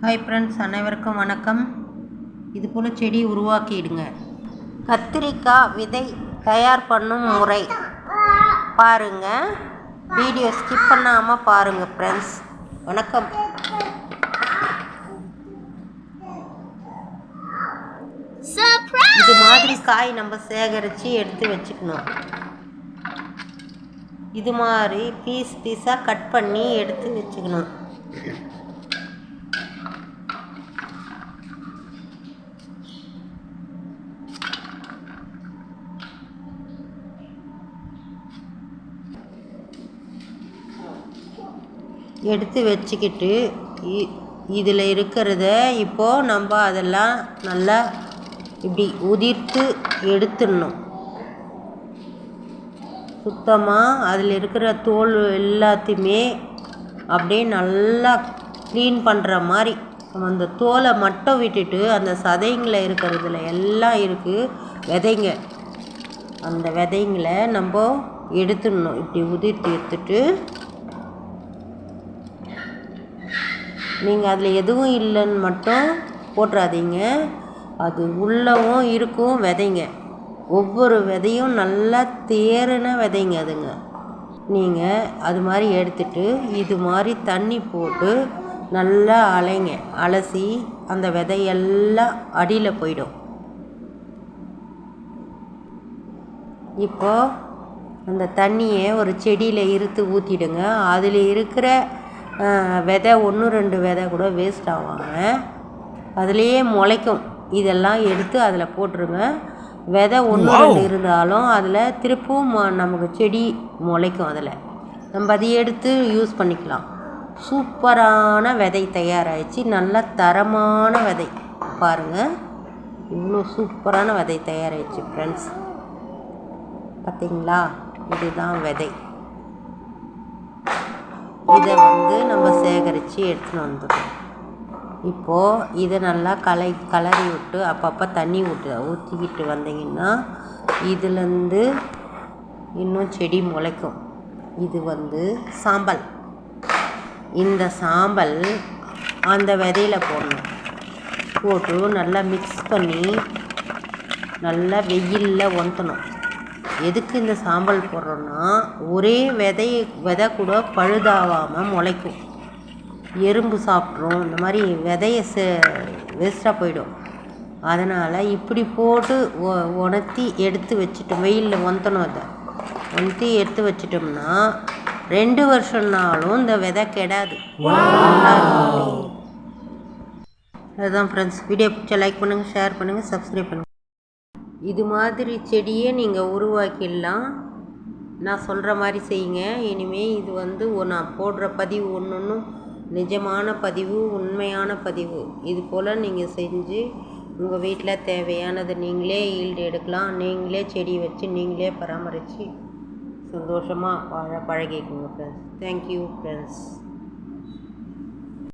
Hi friends அனைவருக்கும் வணக்கம். இது போல் செடி உருவாக்கிடுங்க. கத்திரிக்காய் விதை தயார் பண்ணும் முறை. பாருங்க. வீடியோ ஸ்கிப் பண்ணாமல் பாருங்கள் ஃப்ரெண்ட்ஸ் வணக்கம். இது மாதிரி காய் நம்ம சேகரித்து எடுத்து வச்சுக்கணும். இது மாதிரி பீஸ் பீஸாக கட் பண்ணி எடுத்து வச்சுக்கணும். எடுத்து வச்சுக்கிட்டு இதில் இருக்கிறத இப்போது நம்ம அதெல்லாம் நல்லா இப்படி உதிர்த்து எடுத்துடணும். சுத்தமாக அதில் இருக்கிற தோல் எல்லாத்தையுமே அப்படியே நல்லா க்ளீன் பண்ணுற மாதிரி. அந்த தோலை மட்டும் விட்டுட்டு அந்த சதைங்களை இருக்கிறதுல எல்லாம் இருக்குது விதைங்க. அந்த விதைங்களை நம்ம எடுத்துடணும். இப்படி உதிர்த்து எடுத்துட்டு நீங்கள் அதில் எதுவும் இல்லைன்னு மட்டும் போட்டுறாதீங்க. அது உள்ளவும் இருக்கும் விதைங்க. ஒவ்வொரு விதையும் நல்லா தேறின விதைங்க அதுங்க. நீங்கள் அது மாதிரி எடுத்துட்டு இது மாதிரி தண்ணி போட்டு நல்லா அலைங்க. அலசி அந்த விதையெல்லாம் அடியில் போயிடும். இப்போது அந்த தண்ணியை ஒரு செடியில் இருத்து ஊற்றிடுங்க அதில் இருக்கிற விதை ஒன்று ரெண்டு விதை கூட வேஸ்ட் ஆவாங்க. அதுலேயே முளைக்கும். இதெல்லாம் எடுத்து அதில் போட்டுருங்க. விதை ஒன்று ரெண்டு இருந்தாலும் அதில் திருப்பவும் நமக்கு செடி முளைக்கும் அதில். நம்ம அதை எடுத்து யூஸ் பண்ணிக்கலாம். சூப்பரான விதை தயாராகிடுச்சு நல்ல தரமான விதை. பாருங்கள் இவ்வளோ சூப்பரான விதை தயாராகிடுச்சு ஃப்ரெண்ட்ஸ் பார்த்தீங்களா இதுதான் விதை. இதை வந்து நம்ம சேகரித்து எடுத்துன்னு வந்துடும் இப்போது இதை நல்லா கலை கலரி விட்டு அப்பப்போ தண்ணி விட்டு ஊற்றிக்கிட்டு வந்தீங்கன்னா இதுலேருந்து இன்னும் செடி முளைக்கும். இது வந்து சாம்பல். இந்த சாம்பல் அந்த விதையில் போடணும். போட்டு நல்லா மிக்ஸ் பண்ணி நல்லா வெயிலில் ஒன்றணும் எதுக்கு இந்த சாம்பல் போடுறோன்னா ஒரே விதை விதை கூட பழுதாகாமல் முளைக்கும். எறும்பு சாப்பிட்ரும். இந்த மாதிரி விதைய சே வேஸ்ட்டாக போயிடும். அதனால் இப்படி போட்டு ஒ உணர்த்தி எடுத்து வச்சுட்டோம். வெயிலில் ஒந்தணும் அதை. ஒணத்தி எடுத்து வச்சிட்டோம்னா ரெண்டு வருஷம்னாலும் இந்த விதை கெடாது. அதுதான் ஃப்ரெண்ட்ஸ் வீடியோ பிடிச்சா லைக் பண்ணுங்கள் ஷேர் பண்ணுங்கள் சப்ஸ்கிரைப் பண்ணுங்கள் இது மாதிரி செடியே நீங்கள் உருவாக்கிடலாம். நான் சொல்கிற மாதிரி செய்யுங்க. இனிமேல் இது வந்து நான் போடுற பதிவு ஒன்று ஒன்றும் நிஜமான பதிவு உண்மையான பதிவு. இது போல் நீங்கள் செஞ்சு உங்கள் வீட்டில் தேவையானது நீங்களே ஈல்டு எடுக்கலாம். நீங்களே செடி வச்சு நீங்களே பராமரித்து சந்தோஷமாக வாழ பழகிக்கோங்க ஃப்ரெண்ட்ஸ் தேங்க்யூ ஃப்ரெண்ட்ஸ்